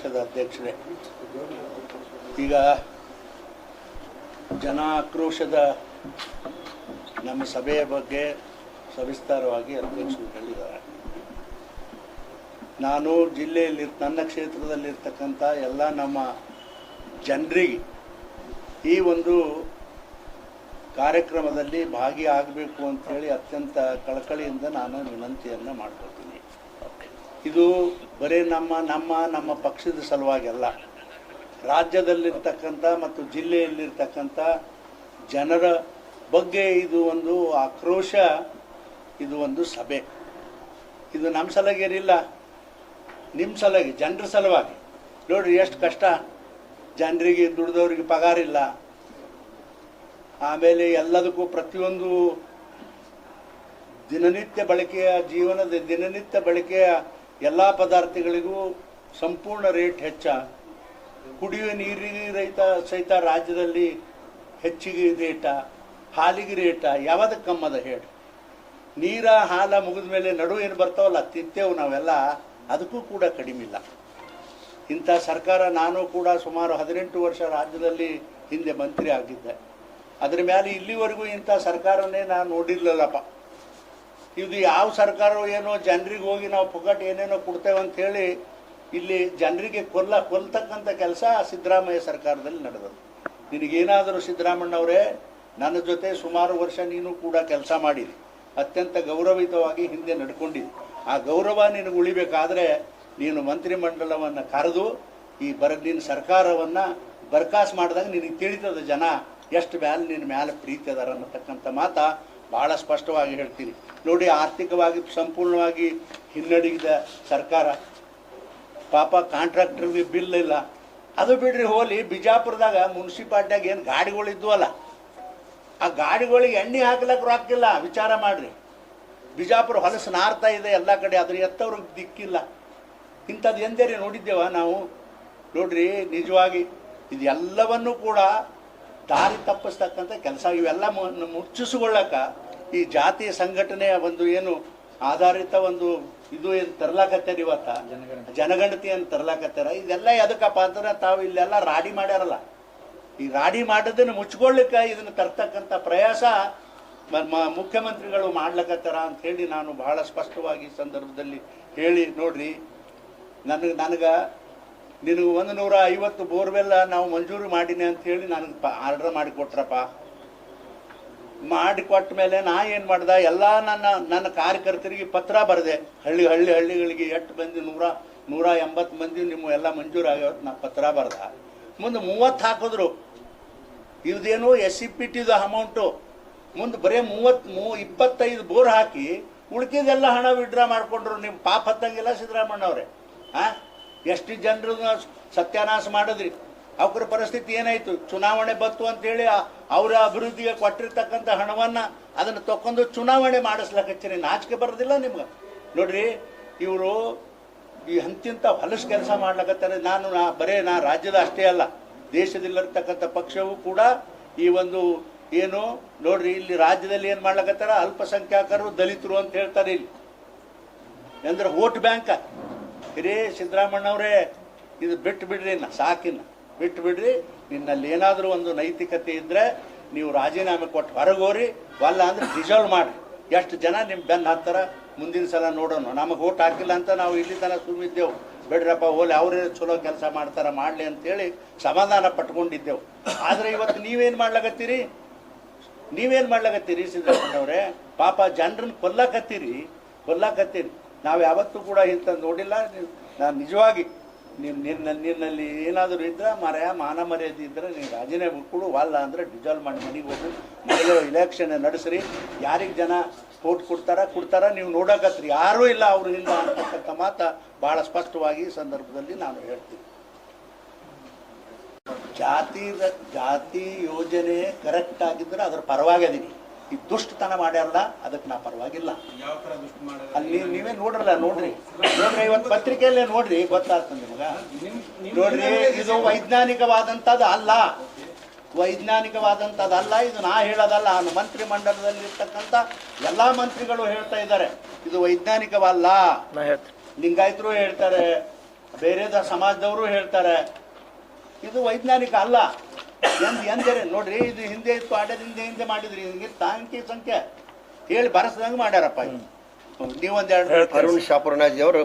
ಪಕ್ಷದ ಅಧ್ಯಕ್ಷರೇ. ಈಗ ಜನ ಆಕ್ರೋಶದ ನಮ್ಮ ಸಭೆಯ ಬಗ್ಗೆ ಸವಿಸ್ತಾರವಾಗಿ ಅಧ್ಯಕ್ಷರು ಹೇಳಿದ್ದಾರೆ. ನಾನು ಜಿಲ್ಲೆಯಲ್ಲಿ, ನನ್ನ ಕ್ಷೇತ್ರದಲ್ಲಿರ್ತಕ್ಕಂಥ ಎಲ್ಲ ನಮ್ಮ ಜನರಿಗೆ ಈ ಒಂದು ಕಾರ್ಯಕ್ರಮದಲ್ಲಿ ಭಾಗಿಯಾಗಬೇಕು ಅಂತೇಳಿ ಅತ್ಯಂತ ಕಳಕಳಿಯಿಂದ ನಾನು ವಿನಂತಿಯನ್ನು ಮಾಡ್ಕೊತೀನಿ ಇದು ಬರೀ ನಮ್ಮ ನಮ್ಮ ನಮ್ಮ ಪಕ್ಷದ ಸಲುವಾಗಿ ಅಲ್ಲ ರಾಜ್ಯದಲ್ಲಿರ್ತಕ್ಕಂಥ ಮತ್ತು ಜಿಲ್ಲೆಯಲ್ಲಿರ್ತಕ್ಕಂಥ ಜನರ ಬಗ್ಗೆ ಇದು ಒಂದು ಆಕ್ರೋಶ, ಇದು ಒಂದು ಸಭೆ. ಇದು ನಮ್ಮ ಸಲಗೇನಿಲ್ಲ. ನಿಮ್ಮ ಸಲಗೆ, ಜನರ ಸಲುವಾಗಿ. ನೋಡ್ರಿ ಎಷ್ಟು ಕಷ್ಟ. ಜನರಿಗೆ ದುಡ್ದವ್ರಿಗೆ ಪಗಾರ ಇಲ್ಲ ಆಮೇಲೆ ಎಲ್ಲದಕ್ಕೂ ಪ್ರತಿಯೊಂದು ದಿನನಿತ್ಯ ಬಳಕೆಯ, ಜೀವನದ ದಿನನಿತ್ಯ ಬಳಕೆಯ ಎಲ್ಲ ಪದಾರ್ಥಗಳಿಗೂ ಸಂಪೂರ್ಣ ರೇಟ್ ಹೆಚ್ಚ. ಕುಡಿಯುವ ನೀರಿಗೆ ರೈತ ಸಹಿತ ರಾಜ್ಯದಲ್ಲಿ ಹೆಚ್ಚಿಗೆ ರೇಟ, ಹಾಲಿಗೆ ರೇಟ ಯಾವುದಕ್ಕೆ ಕಮ್ಮದ ಹೇಳಿ. ನೀರ, ಹಾಲ ಮುಗಿದ ಮೇಲೆ ನಡುವೆ ಏನು ಬರ್ತಾವಲ್ಲ, ತಿಂತೇವೆ ನಾವೆಲ್ಲ, ಅದಕ್ಕೂ ಕೂಡ ಕಡಿಮೆ ಇಲ್ಲ. ಇಂಥ ಸರ್ಕಾರ ನಾನು ಕೂಡ ಸುಮಾರು ಹದಿನೆಂಟು ವರ್ಷ ರಾಜ್ಯದಲ್ಲಿ ಹಿಂದೆ ಮಂತ್ರಿ ಆಗಿದ್ದೆ. ಅದ್ರ ಮೇಲೆ ಇಲ್ಲಿವರೆಗೂ ಇಂಥ ಸರ್ಕಾರನೇ ನಾನು ನೋಡಿರ್ಲಿಲ್ಲಪ್ಪ. ಇದು ಯಾವ ಸರ್ಕಾರ ಏನೋ ಜನರಿಗೆ ಹೋಗಿ ನಾವು ಪುಗಟ್ ಏನೇನೋ ಕೊಡ್ತೇವೆ ಅಂತ ಹೇಳಿ ಇಲ್ಲಿ ಜನರಿಗೆ ಕೊಲ್ಲ ಕೊಲ್ತಕ್ಕಂಥ ಕೆಲಸ ಸಿದ್ದರಾಮಯ್ಯ ಸರ್ಕಾರದಲ್ಲಿ ನಡೆದದು ನಿನಗೇನಾದರೂ ಸಿದ್ದರಾಮಣ್ಣವರೇ ನನ್ನ ಜೊತೆ ಸುಮಾರು ವರ್ಷ ನೀನು ಕೂಡ ಕೆಲಸ ಮಾಡಿದಿ. ಅತ್ಯಂತ ಗೌರವಿತವಾಗಿ ಹಿಂದೆ ನಡ್ಕೊಂಡಿದ್ದಿ ಆ ಗೌರವ ನಿನಗೆ ಉಳಿಬೇಕಾದ್ರೆ ನೀನು ಮಂತ್ರಿಮಂಡಲವನ್ನು ಕರೆದು ಈ ಬರ ನಿನ್ನ ಸರ್ಕಾರವನ್ನು ಬರ್ಕಾಸ್ ಮಾಡಿದಾಗ ನಿನಗೆ ತಿಳಿತದ ಜನ, ಎಷ್ಟು ಮ್ಯಾಲೆ ನಿನ್ನ ಮ್ಯಾಲೆ ಪ್ರೀತಿ ಅದಾರ ಅನ್ನತಕ್ಕಂಥ ಮಾತ ಭಾಳ ಸ್ಪಷ್ಟವಾಗಿ ಹೇಳ್ತೀನಿ. ನೋಡಿ, ಆರ್ಥಿಕವಾಗಿ ಸಂಪೂರ್ಣವಾಗಿ ಹಿನ್ನಡೆಗಿದ ಸರ್ಕಾರ. ಪಾಪ ಕಾಂಟ್ರಾಕ್ಟರ್ಗೆ ಬಿಲ್ ಇಲ್ಲ. ಅದು ಬಿಡ್ರಿ, ಹೋಲಿ. ಬಿಜಾಪುರದಾಗ ಮುನ್ಸಿಪಾಲ್ಟಿಯಾಗ ಏನು ಗಾಡಿಗಳು ಇದ್ವಲ್ಲ, ಆ ಗಾಡಿಗಳಿಗೆ ಎಣ್ಣೆ ಹಾಕ್ಲಕ್ಕೆ ರೊಕ್ಕಿಲ್ಲ. ವಿಚಾರ ಮಾಡ್ರಿ. ಬಿಜಾಪುರ ಹೊಲಸು ನಾರ್ತಾ ಇದೆ ಎಲ್ಲ ಕಡೆ ಅದ್ರ ಎತ್ತವ್ರಿಗೆ ದಿಕ್ಕಿಲ್ಲ. ಇಂಥದ್ದು ಎಂದೇರಿ ನೋಡಿದ್ದೇವ ನಾವು? ನೋಡ್ರಿ, ನಿಜವಾಗಿ ಇದೆಲ್ಲವನ್ನೂ ಕೂಡ ದಾರಿ ತಪ್ಪಿಸ್ತಕ್ಕಂಥ ಕೆಲಸ ಇವೆಲ್ಲ ಮುಚ್ಚಿಸಿಕೊಳ್ಳಕ ಈ ಜಾತಿ ಸಂಘಟನೆಯ ಒಂದು ಏನು ಆಧಾರಿತ ಒಂದು ಇದು ಏನು ತರಲಾಕತ್ತಾರ ಇವತ್ತ? ಜನಗಣತಿ. ಅಂತ ತರ್ಲಾಕತ್ತಾರ? ಇದೆಲ್ಲ ಎದಕ್ಕಪ್ಪ ಅಂದ್ರೆ ತಾವು ಇಲ್ಲೆಲ್ಲ ರಾಡಿ ಮಾಡ್ಯಾರಲ್ಲ. ಈ ರಾಡಿ ಮಾಡೋದನ್ನು ಮುಚ್ಕೊಳ್ಳಿಕ್ಕೆ ಇದನ್ನು ತರ್ತಕ್ಕಂಥ ಪ್ರಯಾಸ ಮುಖ್ಯಮಂತ್ರಿಗಳು ಮಾಡ್ಲಕತ್ತಾರ ಅಂತ ಹೇಳಿ ನಾನು ಬಹಳ ಸ್ಪಷ್ಟವಾಗಿ ಸಂದರ್ಭದಲ್ಲಿ ಹೇಳಿ ನೋಡ್ರಿ. ನನಗೆ ನನಗೆ ನಿನಗೆ ಒಂದು ನೂರ ಐವತ್ತು ಬೋರ್ವೆಲ್ಲ ನಾವು ಮಂಜೂರು ಮಾಡಿನಿ ಅಂತ ಹೇಳಿ ನನಗೆ ಪ ಆರ್ಡರ್ ಮಾಡಿ ಕೊಟ್ಟ ಮೇಲೆ ನಾ ಏನು ಮಾಡ್ದೆ? ಎಲ್ಲ ನನ್ನ ನನ್ನ ಕಾರ್ಯಕರ್ತರಿಗೆ ಪತ್ರ ಬರೆದೆ. ಹಳ್ಳಿ ಹಳ್ಳಿ ಹಳ್ಳಿಗಳಿಗೆ ಎಷ್ಟು ಮಂದಿ, ನೂರ ನೂರ ಎಂಬತ್ತು ಮಂದಿ ನಿಮ್ಮ ಎಲ್ಲ ಮಂಜೂರು ಆಗ್ಯಾವ ನಾ ಪತ್ರ ಬರ್ದ. ಮುಂದೆ ಮೂವತ್ತು ಹಾಕಿದ್ರು. ಇವ್ದೇನು ಎಸ್ ಸಿ ಪಿ ಟಿದು ಅಮೌಂಟು. ಮುಂದೆ ಬರೀ ಮೂವತ್ತು, ಮೂ, ಇಪ್ಪತ್ತೈದು ಬೋರ್ ಹಾಕಿ, ಉಳ್ಕಿದೆಲ್ಲ ಹಣ ವಿಡ್ರಾ ಮಾಡಿಕೊಂಡ್ರು. ನಿಮ್ಮ ಪಾಪ ಹತ್ತಂಗಿಲ್ಲ ಸಿದ್ದರಾಮಣ್ಣವ್ರೆ ಹಾಂ ಎಷ್ಟು ಜನರನ್ನ ಸತ್ಯಾನಾಶ ಮಾಡಿದ್ರಿ? ಅವ್ರ ಪರಿಸ್ಥಿತಿ ಏನಾಯ್ತು? ಚುನಾವಣೆ ಬತ್ತು ಅಂತೇಳಿ ಅವರ ಅಭಿವೃದ್ಧಿಗೆ ಕೊಟ್ಟಿರ್ತಕ್ಕಂಥ ಹಣವನ್ನು ಅದನ್ನು ತಕೊಂಡು ಚುನಾವಣೆ ಮಾಡಿಸ್ಲಕತ್ತೀರಿ. ನಾಚಿಕೆ ಬರೋದಿಲ್ಲ ನಿಮ್ಗೆ? ನೋಡ್ರಿ, ಇವರು ಈ ಹಂತಿಂತ ಹೊಲಸು ಕೆಲಸ ಮಾಡ್ಲಕತ್ತಾರೆ. ನಾನು ನಾ ಬರೇ ನಾ ರಾಜ್ಯದ ಅಷ್ಟೇ ಅಲ್ಲ, ದೇಶದಲ್ಲಿರ್ತಕ್ಕಂಥ ಪಕ್ಷವು ಕೂಡ ಈ ಒಂದು ಏನು, ನೋಡ್ರಿ, ಇಲ್ಲಿ ರಾಜ್ಯದಲ್ಲಿ ಏನು ಮಾಡ್ಲಕತ್ತಾರ? ಅಲ್ಪಸಂಖ್ಯಾತರು ದಲಿತರು ಅಂತ ಹೇಳ್ತಾರೆ ಇಲ್ಲಿ. ಅಂದ್ರೆ ವೋಟ್ ಬ್ಯಾಂಕ್. ಹಿರೇ ಸಿದ್ದರಾಮಣ್ಣವರೇ ಇದು ಬಿಟ್ಟು ಬಿಡ್ರಿ, ನಾ ಸಾಕಿನ್ನ ಬಿಟ್ಟು ಬಿಡ್ರಿ, ನಿನ್ನಲ್ಲಿ ಏನಾದರೂ ಒಂದು ನೈತಿಕತೆ ಇದ್ದರೆ ನೀವು ರಾಜೀನಾಮೆ ಕೊಟ್ಟು ಹೊರಗೋರಿ, ವಲ್ಲ ಅಂದ್ರೆ ರಿಸಲ್ವ್ ಮಾಡಿ ಎಷ್ಟು ಜನ ನಿಮ್ಮ ಬೆನ್ನ ಹಾಕ್ತಾರ? ಮುಂದಿನ ಸಲ ನೋಡೋಣ. ನಮಗೆ ಓಟ್ ಹಾಕಿಲ್ಲ ಅಂತ ನಾವು ಇಲ್ಲಿ ತನಕ ಸುಮ್ಮಿದ್ದೆವು ಬೇಡ್ರಪ್ಪ ಹೋಲಿ ಅವರೇ ಚಲೋ ಕೆಲಸ ಮಾಡ್ತಾರ, ಮಾಡಲಿ ಅಂತೇಳಿ ಸಮಾಧಾನ ಪಟ್ಕೊಂಡಿದ್ದೆವು. ಆದರೆ ಇವತ್ತು ನೀವೇನು ಮಾಡ್ಲಾಕತ್ತೀರಿ? ನೀವೇನು ಮಾಡ್ಲಾಕತ್ತೀರಿ ಸಿದ್ದರಾಮಣ್ಣವ್ರೆ ಪಾಪ ಜನರನ್ನ ಕೊಲ್ಲಕತ್ತೀರಿ? ಕೊಲ್ಲಕತ್ತೀರಿ. ನಾವು ಯಾವತ್ತೂ ಕೂಡ ಇಂಥ ನೋಡಿಲ್ಲ. ನಾನು ನಿಜವಾಗಿ ನಿಮ್ಮ ನಿನ್ನ ನಿನ್ನಲ್ಲಿ ಏನಾದರೂ ಇದ್ದರೆ ಮರೆಯ, ಮಾನ ಮರ್ಯಾದೆ ಇದ್ದರೆ ನೀವು ರಾಜೀನಾಮೆ ಕೊಡು ಅಲ್ಲ ಅಂದರೆ ಡಿಸಾಲ್ವ್ ಮಾಡಿ ಮನೆಗೆ ಹೋಗಿ. ಮೊದಲು ಇಲೆಕ್ಷನ್ ನಡೆಸ್ರಿ. ಯಾರಿಗೆ ಜನ ಕೋಟ್ ಕೊಡ್ತಾರ ಕೊಡ್ತಾರ, ನೀವು ನೋಡಕತ್ರಿ. ಯಾರೂ ಇಲ್ಲ ಅವರು ಇಲ್ಲ ಅಂತಕ್ಕಂಥ ಮಾತು ಭಾಳ ಸ್ಪಷ್ಟವಾಗಿ ಈ ಸಂದರ್ಭದಲ್ಲಿ ನಾನು ಹೇಳ್ತೀನಿ. ಜಾತಿ ಜಾತಿ ಯೋಜನೆ ಕರೆಕ್ಟ್ ಆಗಿದ್ದರೆ ಅದರ ಪರವಾಗಿದೀನಿ ಈ ದುಷ್ಟತನ ಮಾಡ್ಯಾರಲ್ಲ ಅದಕ್ಕೆ ನಾ ಪರವಾಗಿಲ್ಲ. ಯಾವ ತರ ದುಷ್ಟ ಮಾಡೋದು ಅಲ್ಲಿ ನೀವೇ ನೋಡ್ರಲ್ಲ ನೋಡ್ರಿ. ನೋಡ್ರಿ ಇವತ್ತು ಪತ್ರಿಕೆಯಲ್ಲೇ ನೋಡ್ರಿ ಗೊತ್ತಾಗ್ತದೆ ನಿಮ್ಗ. ನೋಡ್ರಿ ಇದು ವೈಜ್ಞಾನಿಕವಾದಂಥದ್ದು ಅಲ್ಲ. ವೈಜ್ಞಾನಿಕವಾದಂಥದ್ದು ಅಲ್ಲ ಇದು ನಾ ಹೇಳೋದಲ್ಲ. ನಾನು ಮಂತ್ರಿ ಮಂಡಲದಲ್ಲಿ ಇರ್ತಕ್ಕಂಥ ಎಲ್ಲಾ ಮಂತ್ರಿಗಳು ಹೇಳ್ತಾ ಇದ್ದಾರೆ ಇದು ವೈಜ್ಞಾನಿಕವಲ್ಲ. ಲಿಂಗಾಯತರು ಹೇಳ್ತಾರೆ ಬೇರೆದ ಸಮಾಜದವರು ಹೇಳ್ತಾರೆ ಇದು ವೈಜ್ಞಾನಿಕ ಅಲ್ಲ. ಎಂದ್ ಎಂದರೆ ನೋಡ್ರಿ ಇದು ಹಿಂದೆ ಇತ್ತು ಆಡ್ಯದ ಹಿಂದೆ ಹಿಂದೆ ಮಾಡಿದ್ರಿ ಹಿಂಗೆ ತಾಂಕಿ ಸಂಖ್ಯೆ. ಹೇಳಿ ಬರಸದಂಗೆ ಮಾಡ್ಯಾರಪ್ಪ. ನೀವೊಂದೆರಡು ಅರುಣ್ ಶಾಪುರ್ನಾಜಿ ಅವರು